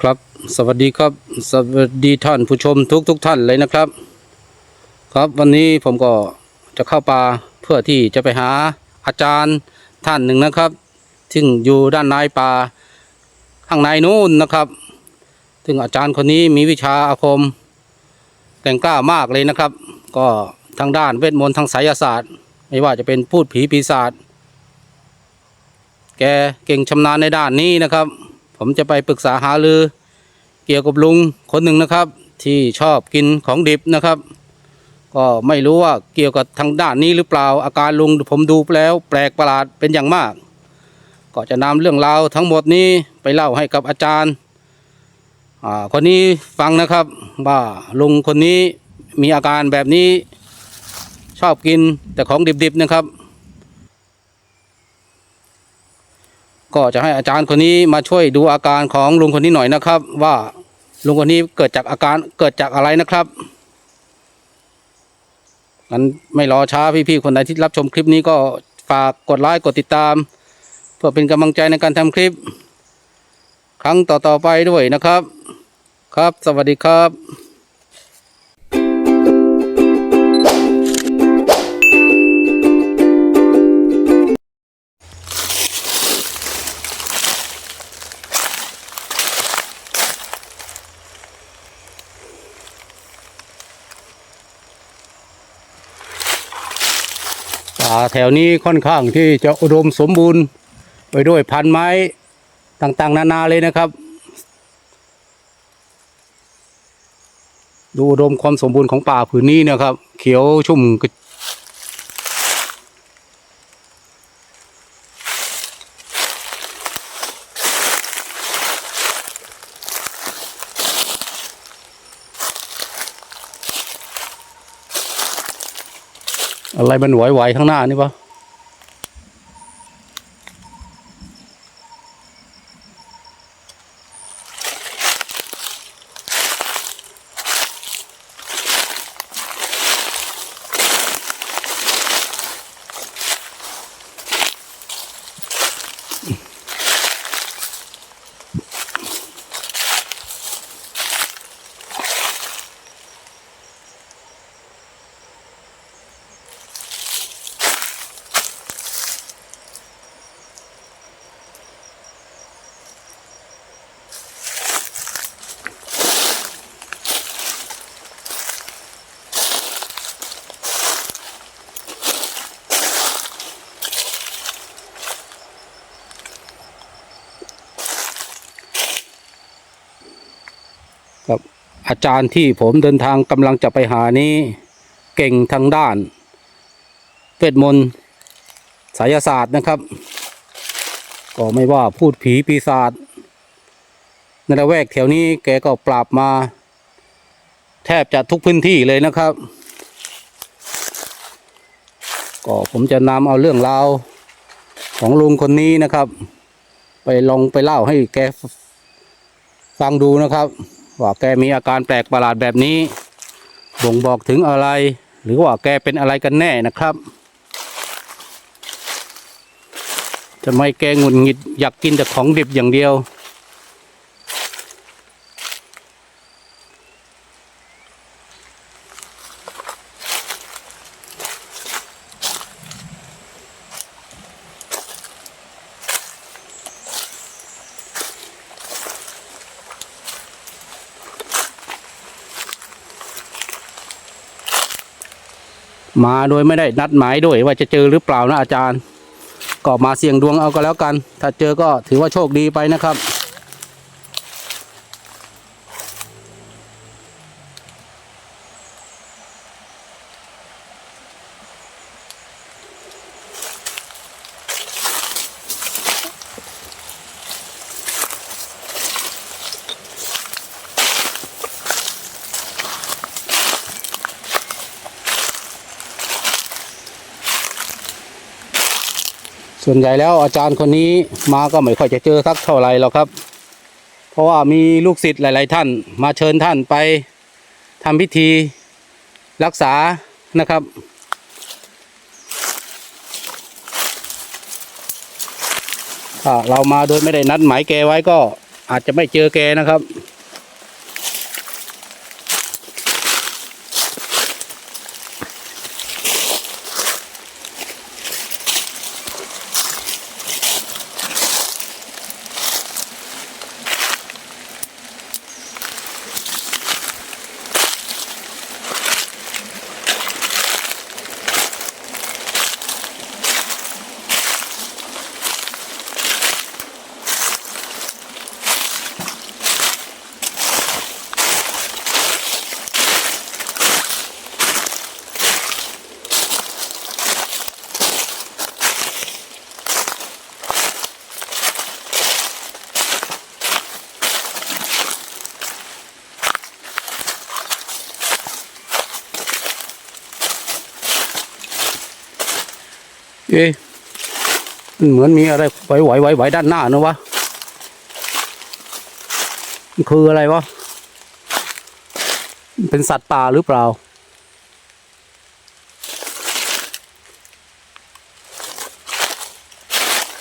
ครับ สวัสดีครับ สวัสดีท่านผู้ชมทุกทุกๆท่านเลยนะครับ ครับวันนี้ผมก็จะเข้าป่าเพื่อที่จะไปหาอาจารย์ท่านหนึ่งนะครับ ซึ่งอยู่ด้านในป่าข้างในนู้นนะครับ ซึ่งอาจารย์คนนี้มีวิชาอาคมแกร่งกล้ามากเลยนะครับ ก็ทางด้านเวทมนต์ทางไสยศาสตร์ ไม่ว่าจะเป็นพูดผีปีศาจแกเก่งชำนาญในด้านนี้นะครับ ผมจะไปปรึกษาหารือ เกี่ยวกับลุงคนหนึ่งนะครับ ที่ชอบกินของดิบนะครับ ก็ไม่รู้ว่าเกี่ยวกับทางด้านนี้หรือเปล่าอาการลุงผมดูแล้ว แปลกประหลาดเป็นอย่างมาก ก็จะนำเรื่องราวทั้งหมดนี้ไปเล่าให้กับอาจารย์คนนี้ฟังนะครับว่าลุงคนนี้มีอาการแบบนี้ชอบกินแต่ของดิบๆนะครับ ก็จะให้อาจารย์คนนี้มาช่วยดูอาการของลุงคนนี้หน่อยนะครับ ว่าลุงคนนี้เกิดจากอาการเกิดจากอะไรนะครับงั้นไม่รอช้าพี่ๆคนใดที่รับชมคลิปนี้ก็ฝากกดไลค์กดติดตาม เพื่อเป็นกำลังใจในการทำคลิป ครั้งต่อๆไปด้วยนะครับ ครับ สวัสดีครับ ป่าแถวนี้ค่อนข้างที่จะอุดมสมบูรณ์ ไปด้วยพันไม้ต่างๆ นานาเลยนะครับ ดูอุดมความสมบูรณ์ของป่าผืนนี้นะครับ เขียวชุ่ม อะไรมันไหวๆข้างหน้านี่ปะ อาจารย์ที่ผมเดินทางกำลังจะไปหานี้ เก่งทางด้านเวทมนต์ไสายศาสตร์นะครับ ก็ไม่ว่าพูดผีปีศาจในละแวกแถวนี้แกก็ปราบมา แทบจะทุกพื้นที่เลยนะครับ ก็ผมจะนำเอาเรื่องราวของลุงคนนี้นะครับ ไปลองไปเล่าให้แกฟังดูนะครับ ว่าแกมีอาการแปลกประหลาดแบบนี้บ่งบอกถึงอะไร หรือว่าแกเป็นอะไรกันแน่นะครับทำไมแกหงุดหงิดอยากกินแต่ของดิบอย่างเดียว มาโดยไม่ได้นัดหมายด้วยว่าจะเจอหรือเปล่านะอาจารย์ ก็มาเสี่ยงดวงเอาก็แล้วกัน ถ้าเจอก็ถือว่าโชคดีไปนะครับ ส่วนใหญ่แล้วอาจารย์คนนี้มาก็ไม่ค่อยจะเจอสักเท่าไหร่หรอกครับ เพราะว่ามีลูกศิษย์หลาย ๆ ท่าน มาเชิญท่านไปทำพิธีรักษานะครับถ้าเรามาโดยไม่ได้นัดหมายแกไว้ก็อาจจะไม่เจอแกนะครับ เอ๊ะมันเหมือนมีอะไรไหวไหวไหวไหวด้านหน้านะวะมันคืออะไรวะ เป็นสัตว์ป่าหรือเปล่า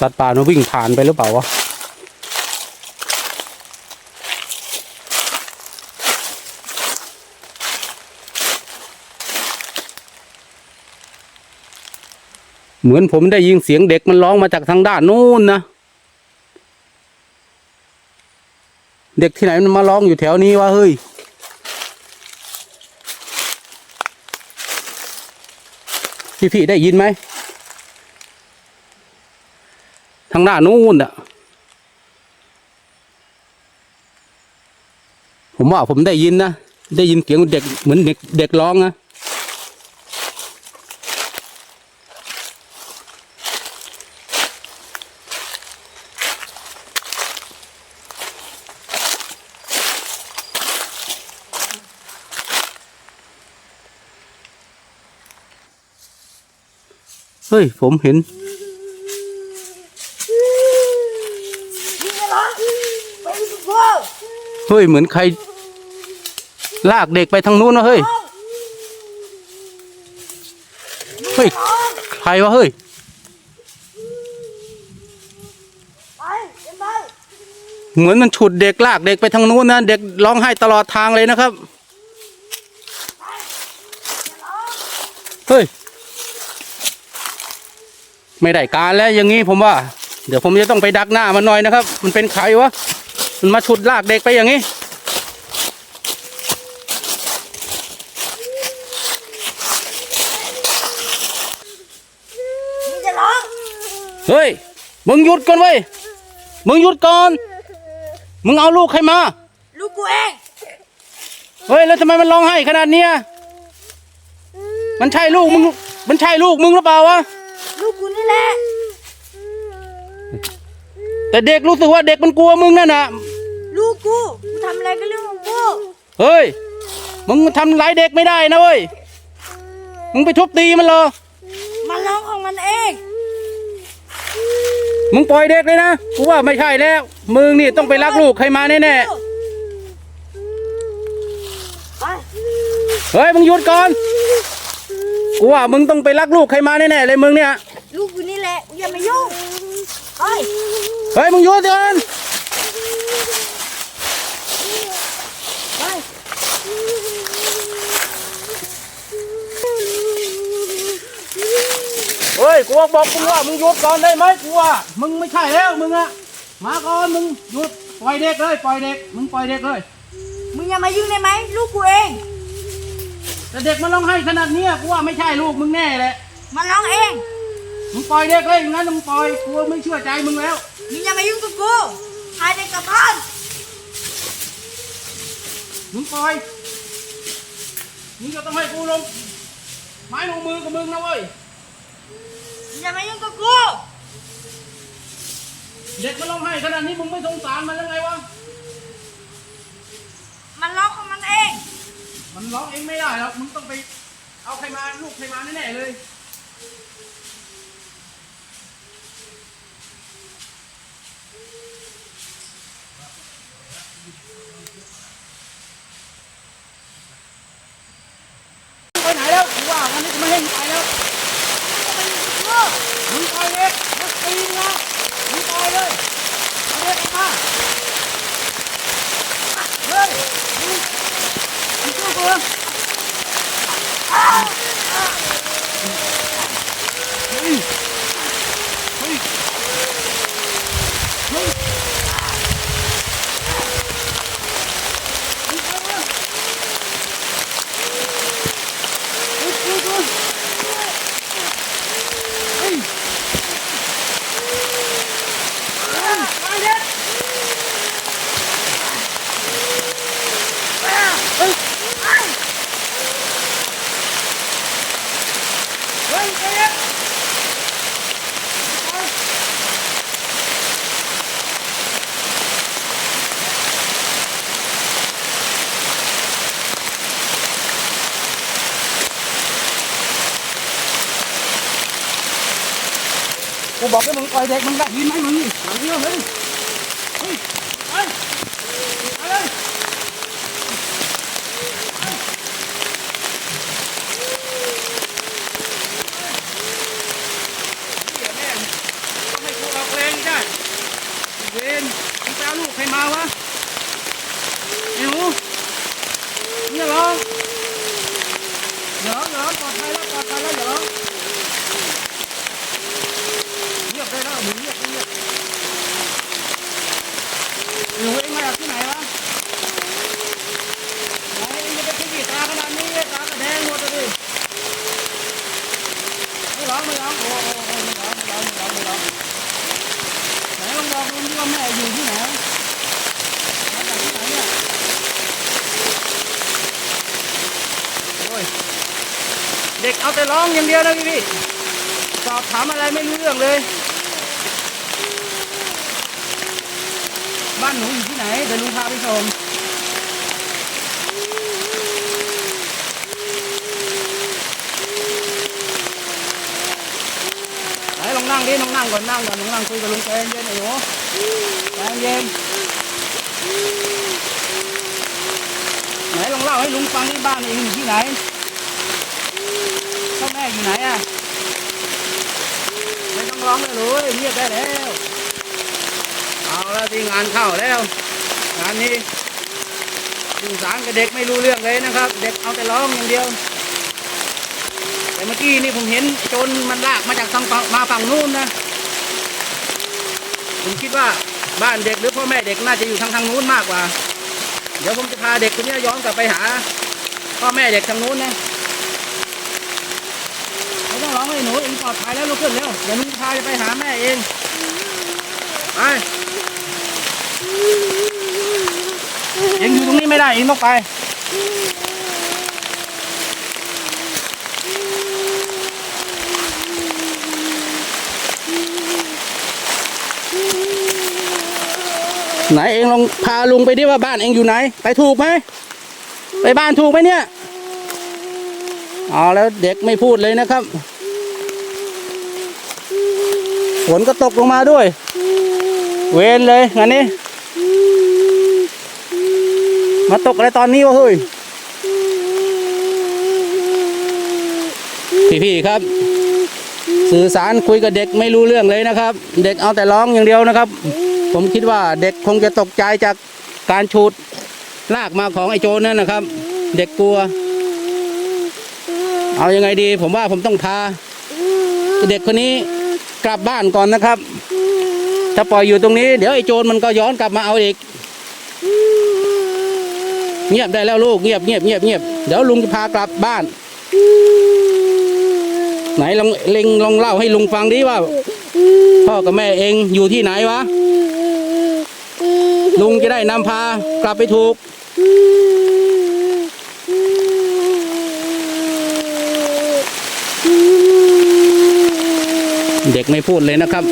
สัตว์ป่ามันวิ่งผ่านไปหรือเปล่าวะ เหมือนผมได้ยินเสียงเด็กมันร้องมาจากทางด้านนู้นนะ เด็กที่ไหนมันมาร้องอยู่แถวนี้วะเฮ้ย พี่พี่ๆได้ยินไหม ทางด้านนู้นอะผมว่าผมได้ยินนะ ได้ยินเสียงเด็กเหมือนเด็กเด็กร้องนะ เฮ้ย ผมเห็น เฮ้ย เหมือนใคร ลากเด็กไปทางนู้นวะเฮ้ย เฮ้ย ใครวะเฮ้ยเอ็มไปเหมือนมันฉุดเด็กลากเด็กไปทางนู้นนะเด็กร้องไห้ตลอดทางเลยนะครับ เฮ้ย ไม่ได้การแล้วอย่างนี้ผมว่า เดี๋ยวผมจะต้องไปดักหน้ามันหน่อยนะครับ มันเป็นใครวะมันมาฉุดลากเด็กไปอย่างนี้มึงจะร้องเฮ้ย มึงหยุดก่อนเว้ย มึงหยุดก่อน มึงเอาลูกใครมา ลูกกูเอง เฮ้ย แล้วทำไมมันร้องไห้ขนาดเนี้ยมันใช่ลูกมึง มันใช่ลูกมึงหรือเปล่าวะ ลูกกูนี่แหละ แต่เด็กรู้สึกว่าเด็กมันกลัวมึงนั่นน่ะ ลูกกูมึงทำอะไรก็เรื่องของกูเฮ้ย มึงทำร้ายเด็กไม่ได้นะเว้ย มึงไปทุบตีมันเหรอ มันร้องของมันเอง มึงปล่อยเด็กเลยนะ กูว่าไม่ใช่แล้ว มึงนี่ต้องไปรักลูกใครมาแน่ไปๆ เฮ้ย มึงหยุดก่อน กูว่ามึงต้องไปรักลูกใครมาแน่ๆเลยมึงเนี่ยลูกกูนี่แหละ อย่ามายุ่งไปเฮ้ยมึงหยุดก่อนไปเฮ้ยกูบอกมึงว่ามึงหยุดก่อนได้ไหมกูว่ามึงไม่ใช่แล้วมึงอะมาก่อนมึงหยุดปล่อยเด็กเลยปล่อยเด็กมึงปล่อยเด็กเลย มึงอย่ามายุ่งได้ไหมลูกกูเอง แต่เด็กมันร้องไห้ขนาดเนี้ยกูว่าไม่ใช่ลูกมึงแน่แหละมันร้องเอง มึงปล่อยเด็กเลยอย่างนั้นมึงปล่อยกูไม่เชื่อใจมึงแล้ว มึงอย่ามายุ่งกับกูพาเด็กกลับบ้านมึงปล่อย มึงจะต้องให้กูลงไม้ลงมือกับมึงนะเว้ย มึงอย่ามายุ่งกับกู เด็กมันร้องไห้ขนาดนี้มึงไม่สงสารมันแล้วไงวะ มันร้องของมันเอง มันร้องเองไม่ได้หรอก มึงต้องไป เอาใครมาลูกใครมาแน่ๆเลย เล็กมัตีนะมีตายเลยมาเล็กมาเฮ้ยมีมีตัวกู บอกให้มึงปล่อยเด็กมึงได้ยินไหมมึงนี่หลังเนี้ยเฮ้ยเฮ้ยไปไปเลยเดี๋ยวแม่ต้องให้กูออกแรงได้เวนมึงไปเอาลูกใครมาวะไอ้หนูเนี่ยเหรอเหรอเหรอปลอดภัยแล้วปลอดภัยแล้วเหรอ เงียบ ได้แล้วมึงเงียบเงียบหนูเองมาจากที่ไหนวะไหนเองจะไปขี้ตาขนาดนี้ตากระแดงหมดเลยไม่ร้องไม่ร้องโอ้โหไม่ร้องไม่ร้องไม่ร้องไม่ร้องไหนลองบอกลุงดิว่าแม่อยู่ที่ไหนมาจากที่ไหนเนี่ยโอ้ยเด็กเอาแต่ร้องอย่างเดียวนะพี่พี่สอบถามอะไรไม่รู้เรื่องเลย บ้านหนูอยู่ที่ไหนเดี๋ยวลุงพาไปชมไหนลองนั่งดิลองนั่งก่อนนั่งก่อนลองนั่งคุยกับลุงใจเย็นๆไอ้หนูใจเย็นไหนลองเล่าให้ลุงฟังที่บ้านเองอยู่ที่ไหนพ่อแม่อยู่ไหนอะไม่ต้องร้องเลยเลยเงียบได้แล้ว เอาแล้วที่งานเข้าแล้ว งานนี้สื่อสารกับเด็กไม่รู้เรื่องเลยนะครับ เด็กเอาแต่ร้องอย่างเดียว แต่เมื่อกี้นี่ผมเห็นโจรมันลากมาจากทางมาฝั่งนู้นนะ ผมคิดว่าบ้านเด็กหรือพ่อแม่เด็กน่าจะอยู่ทางทางนู้นมากกว่า เดี๋ยวผมจะพาเด็กคนนี้ย้อนกลับไปหา พ่อแม่เด็กทางนู้นนะไม่ต้องร้องเลยหนูเองปลอดภัยแล้วลุกขึ้นเร็วเดี๋ยวลุงพาจะไปหาแม่เอง ไป เองอยู่ตรงนี้ไม่ได้เองต้องไปไหนเองลองพาลุงไปดิว่าบ้านเองอยู่ไหน ไปถูกไหมไปบ้านถูกไหมเนี่ยเอาแล้วเด็กไม่พูดเลยนะครับฝนก็ตกลงมาด้วย เวนเลยงั้นนี้ มาตกอะไรตอนนี้วะเฮ้ย พี่ๆครับ สื่อสารคุยกับเด็กไม่รู้เรื่องเลยนะครับ เด็กเอาแต่ร้องอย่างเดียวนะครับ ผมคิดว่าเด็กคงจะตกใจจากการชูดลากมาของไอ้โจรนั่นนะครับ เด็กกลัว เอายังไงดี ผมว่าผมต้องพา เด็กคนนี้กลับบ้านก่อนนะครับ ถ้าปล่อยอยู่ตรงนี้เดี๋ยวไอ้โจรมันก็ย้อนกลับมาเอาอีก เงียบได้แล้วลูกเงียบเงียบเงียบเงียบเดี๋ยวลุงจะพากลับบ้าน ไหนลองเล็งลองเล่าให้ลุงฟังดิว่า พ่อกับแม่เองอยู่ที่ไหนวะ ลุงจะได้นำพากลับไปถูกเด็กไม่พูดเลยนะครับ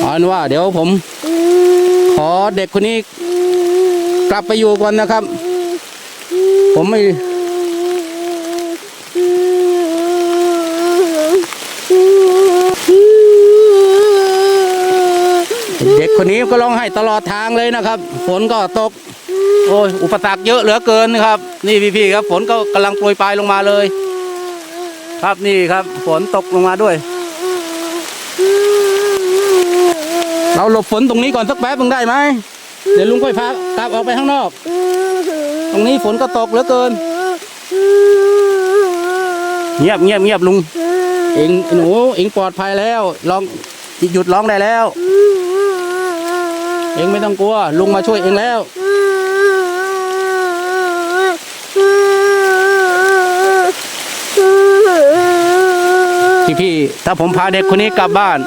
เอานว่าเดี๋ยวผม ขอเด็กคนนี้กลับไปอยู่ก่อนนะครับ ผมไม่ เด็กคนนี้ก็ร้องไห้ตลอดทางเลยนะครับ ฝนก็ตก โอ้ยอุปสรรคเยอะเหลือเกินนะครับ นี่พี่ๆครับ ฝนก็กำลังโปรยปลายลงมาเลย ครับนี่ครับ ฝนตกลงมาด้วย เราหลบฝนตรงนี้ก่อนสักแป๊บนึงได้ไหมเดี๋ยวลุงค่อยพากลับออกไปข้างนอก ตรงนี้ฝนก็ตกเหลือเกิน เงียบเงียบเงียบลุง เองหนูเองปลอดภัยแล้วลองหยุดร้องได้แล้ว เองไม่ต้องกลัว ลุงมาช่วยเองแล้วพี่พี่ๆถ้าผมพาเด็กคนนี้กลับบ้าน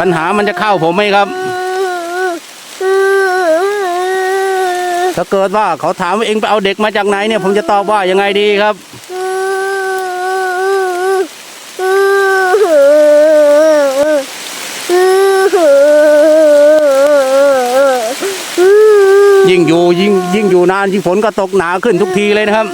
ปัญหามันจะเข้าผมไหมครับ ถ้าเกิดว่าเขาถามว่าเองไปเอาเด็กมาจากไหนเนี่ย ผมจะตอบว่ายังไงดีครับ ยิ่งอยู่ยิ่งยิ่งอยู่นานยิ่งฝนก็ตกหนาขึ้นทุกทีเลยนะครับ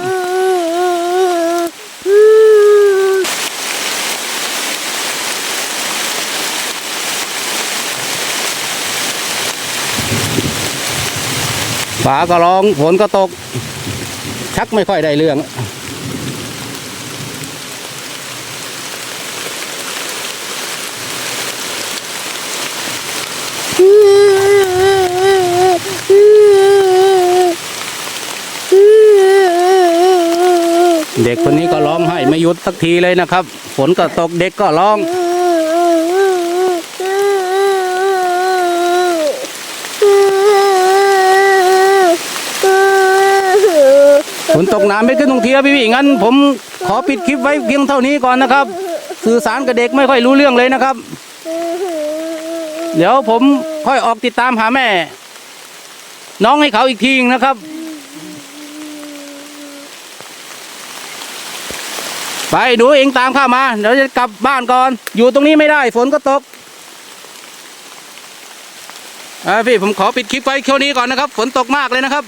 ฟ้าก็ร้องฝนก็ตก ชักไม่ค่อยได้เรื่อง เด็กคนนี้ก็ร้องไห้ไม่หยุดสักทีเลยนะครับ ฝนก็ตกเด็กก็ร้อง นตกน้ำไม่ขึ้นตรงเทียพี่พี่งั้น ผมขอปิดคลิปไว้เพียงเท่านี้ก่อนนะครับ สื่อสารกับเด็กไม่ค่อยรู้เรื่องเลยนะครับ เดี๋ยวผมค่อยออกติดตามหาแม่ น้องให้เขาอีกทีนะครับไปหนูเองตามข้ามา เดี๋ยวจะกลับบ้านก่อน อยู่ตรงนี้ไม่ได้ ฝนก็ตกอ่าพี่ผมขอปิดคลิปไว้แค่นี้ก่อนนะครับ ฝนตกมากเลยนะครับ